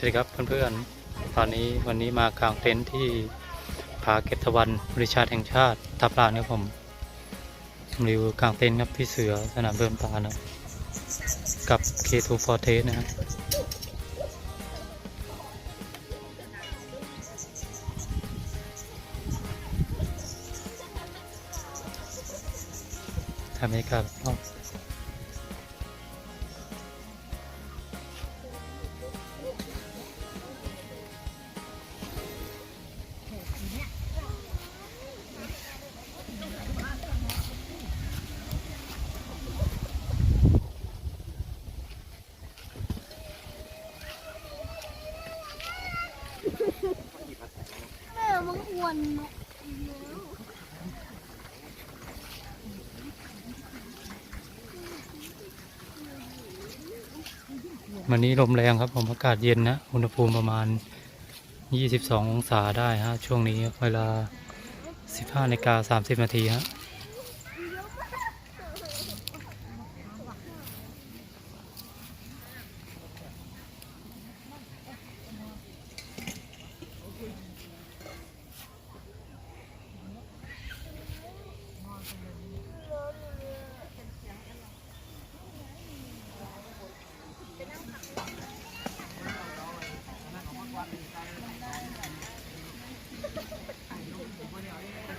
วัสดีครับเพื่อนๆ ตอนนี้วันนี้มากางเต็นท์ที่ผาเกตะวันบริชาติแห่งชาติทับลานครับผมรีวิวกางเต็นท์ครับพี่เสือสนามเดินปานะกับ K2 Forte นะครับทำให้กับรอบ อนนกวันนี้ลมแรงครับผมอากาศเย็นนะ อุณหภูมิประมาณ 22 องศาได้ฮะ ช่วงนี้เวลา 15นาฬิกา30 นาทีฮะ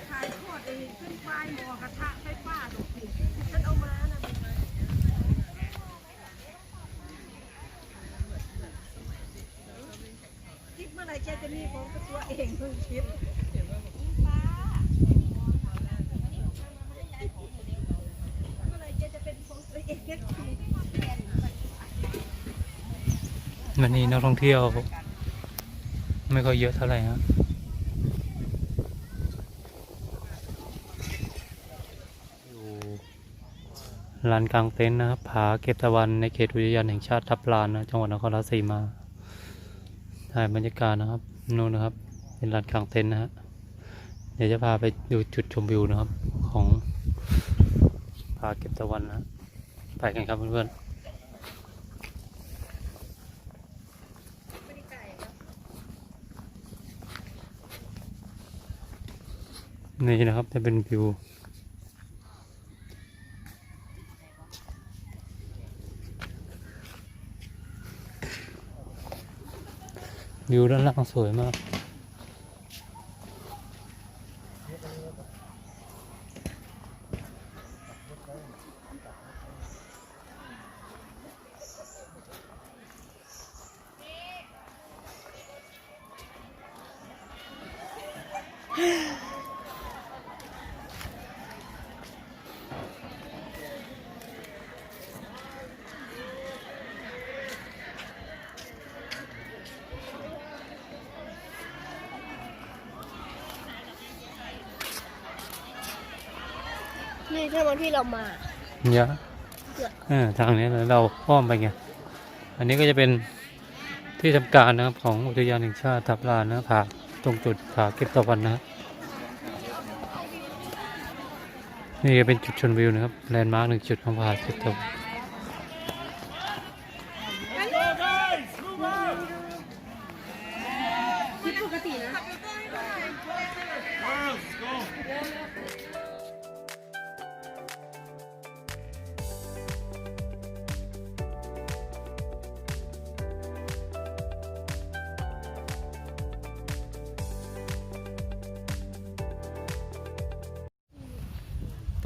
ขายทอดไอ้ขึ้นไฟหม้อกระทะไฟฟ้าตกผิดฉันเอามานะคิดเมื่อไหรแกจะมีของตั วเองเพิ่งคิดเมื่อไหรแกจะเป็นของตัวเองก็คิดวันนี้นักท่องเที่ยว ไม่ค่อยเยอะเท่าไหร่ฮะอ ลานกลางเต็นท์นะครับผาเก็บตะวันในเขตอุทยานแห่งชาติทับลานนะจังหวัดนครราชสีมาถ่ายบรรยากาศนะครับนู่นนะครับ เป็นลานกลางเต็นท์นะฮะเดี๋ยวจะพาไปดูจุดชมวิวนะครับ ของผาเก็บตะวันนะฮะไปกันครับเพื่อนๆนี่นะครับจะเป็นวิว วิวด้านล่างสวยมาก นี่ใช่วันที่เรามาเยอะเออทางนี้เลยเราอ้อมไปไง อันนี้ก็จะเป็นที่ทำการนะครับของอุทยานแห่งชาติทับลานนะผาตรงจุดผาเก็บตะวันนะนี่ก็เป็นจุดชมวิวนะครับแลนด์มาร์กหนึ่งจุดของผาเก็บตะวัน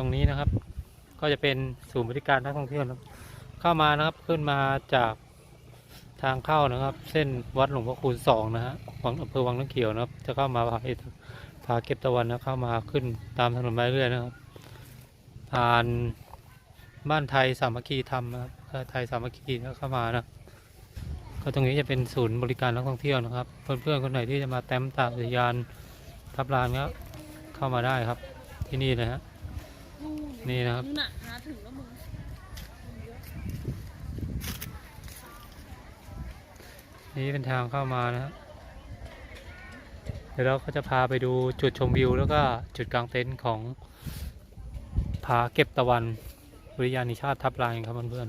รงนี้นะครับ ก็จะเป็นศูนย์บริการนักท่องเที่ยวนะครับเข้ามานะครับขึ้นมาจากทางเข้านะครับ เส้นวัดหลวงพ่อคูณสองนะฮะวังอำเภอวังน้ำเขียวนะครับ จะเข้ามาผาผาเก็บตะวันนะเข้ามาขึ้นตามถนนไปเรื่อยนะครับ ผ่านบ้านไทยสามัคคีธรรมนะครับไทยสามัคคีแล้วเข้ามานะก็ตรงนี้จะเป็นศูนย์บริการนักท่องเที่ยวนะครับ เพื่อนๆคนไหนที่จะมาแต้มตากอุทยานทับลานก็เข้ามาได้ครับที่นี่นะฮะ นี่นะครับน่ะหาถึงแล้วมึงนี่เป็นทางเข้ามานะฮะเดี๋ยวเราก็จะพาไปดูจุดชมวิว แล้วก็จุดกลางเต็นท์ของผาเก็บตะวันอุทยานแห่งชาติทับลานครับเพื่อน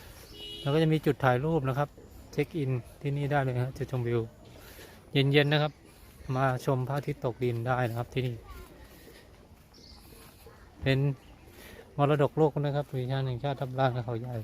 ๆแล้วก็จะมีจุดถ่ายรูปนะครับ เช็คอินที่นี่ได้เลยฮะจุดชมวิว เย็นๆนะครับ มาชมพระอาทิตย์ตกดินได้นะครับที่นี่เป็น มรดกโลกนะครับวิชาแห่งชาติทับลานเขาใหญ่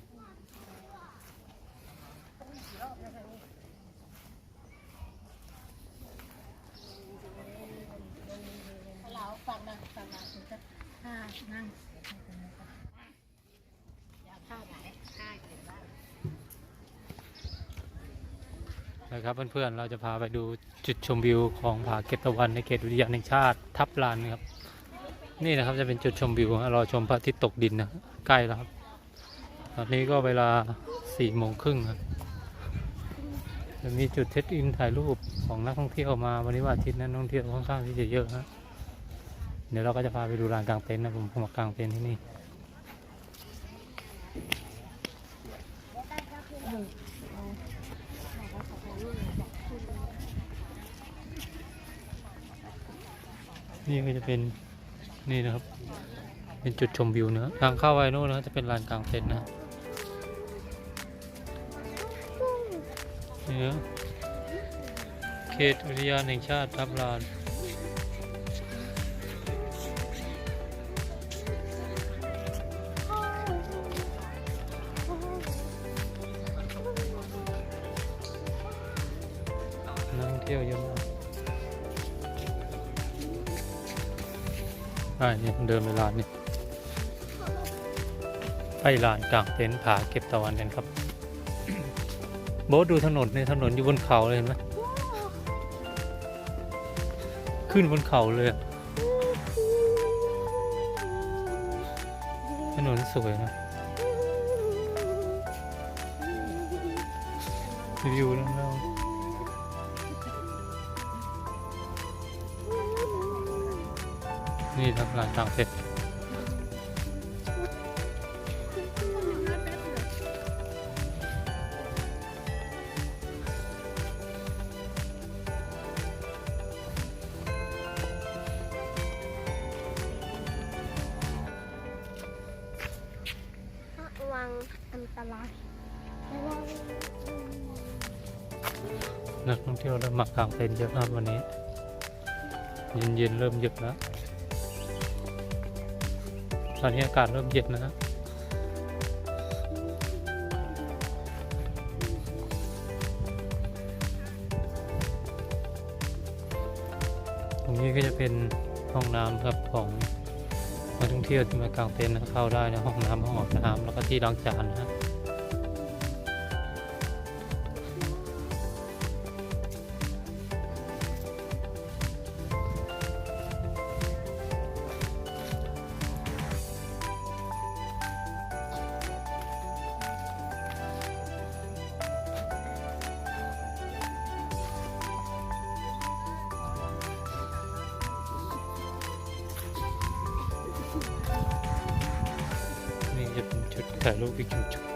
นะครับเพื่อนๆเราจะพาไปดูจุดชมวิวของผาเก็บตะวันในเขตอุทยานแห่งชาติทับลานนะครับ นี่นะครับจะเป็นจุดชมวิวรอชมพระอาทิตย์ตกดินนะใกล้แล้วครับ ตอนนี้ก็เวลาสี่โมงครึ่งครับจะมีจุดเช็คอินถ่ายรูปของนักท่องเที่ยวมาวันนี้วันอาทิตย์นั้นนักท่องเที่ยวค่อนข้างที่จะเยอะฮะเดี๋ยวเราก็จะพาไปดูลานกลางเต็นท์นะผมผมมากางเต็นท์ที่นี่นี่ก็จะเป็น นี่นะครับ เป็นจุดชมวิวนะทางเข้าไปโน่นะจะเป็นลานกลางเต็นท์นะนี่นะเขตอุทยานแห่งชาติทับลานนักท่งเที่ยวเยอะมาก อ่าเนี่ยเดินไปลานนี่ไปลานกลางเต็นท์ผาเก็บตะวันกันครับ โบ๊ทดูถนนในถนนอยู่บนเขาเลยเห็นไหมขึ้นบนเขาเลย ถนนสวยนะวิวแล้ว นี่ครับลานกลางเต็นท์ระวังอันตรายระวังนักท่องเที่ยวเริ่มมากางเต็นท์เยอะมากวันนี้ เย็นๆเริ่มเย็นแล้ว ตอนนี้อากาศเริ่มเย็นนะฮะตรงนี้ก็จะเป็นห้องน้ำครับของนักท่องเที่ยวที่มากางเต็นท์นะเข้าได้นะห้องน้ำห้องอาบน้ำแล้วก็ที่ล้างจานนะฮะ นี่จะเ